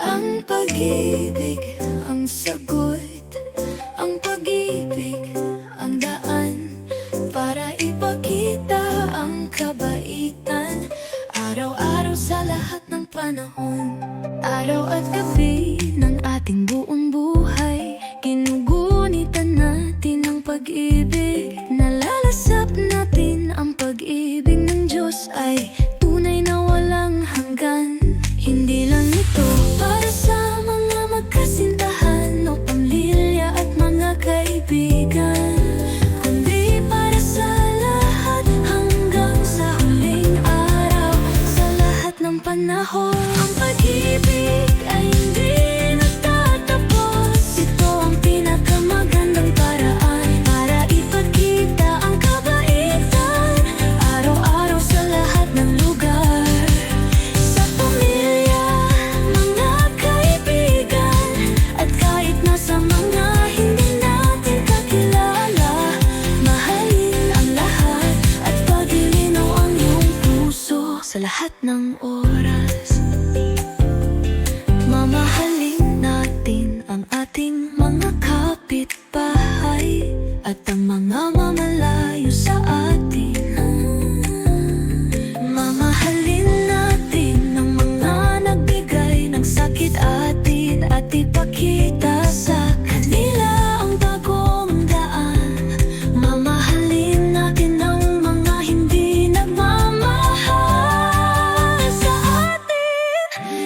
Ang pag-ibig ang sagot. Ang pag-ibig ang daan. Para ipakita ang kabaitan. Araw-araw sa lahat ng panahon. Araw at gabi ng ating buong buhay. Ginugunitan natin ang pag-ibig. Nalalasap natin ang pag-ibig ng Diyos Ay tunay na walang hanggan. Hindi Sa lahat ng oras. Mamahalin natin ang ating mga kapitbahay At ang mga mamalayo sa atin. Mamahalin natin ang mga nagbigay ng sakit atin At ipakita sa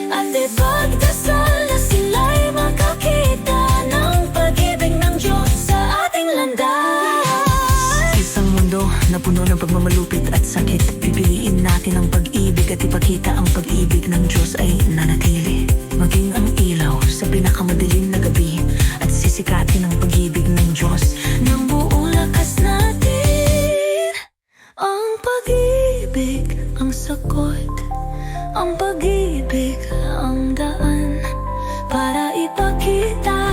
At ipagdasal na sila'y makakita ng pag-ibig ng Diyos sa ating landas. Isang mundo na puno ng pagmamalupit at sakit. Pipiliin natin ang pag-ibig at ipakita ang pag-ibig ng Diyos ay nanatili. Maging ang ilaw sa pinakamadilim na gabi At sisikatin ang Ang pag-ibig ang daan Para ipakita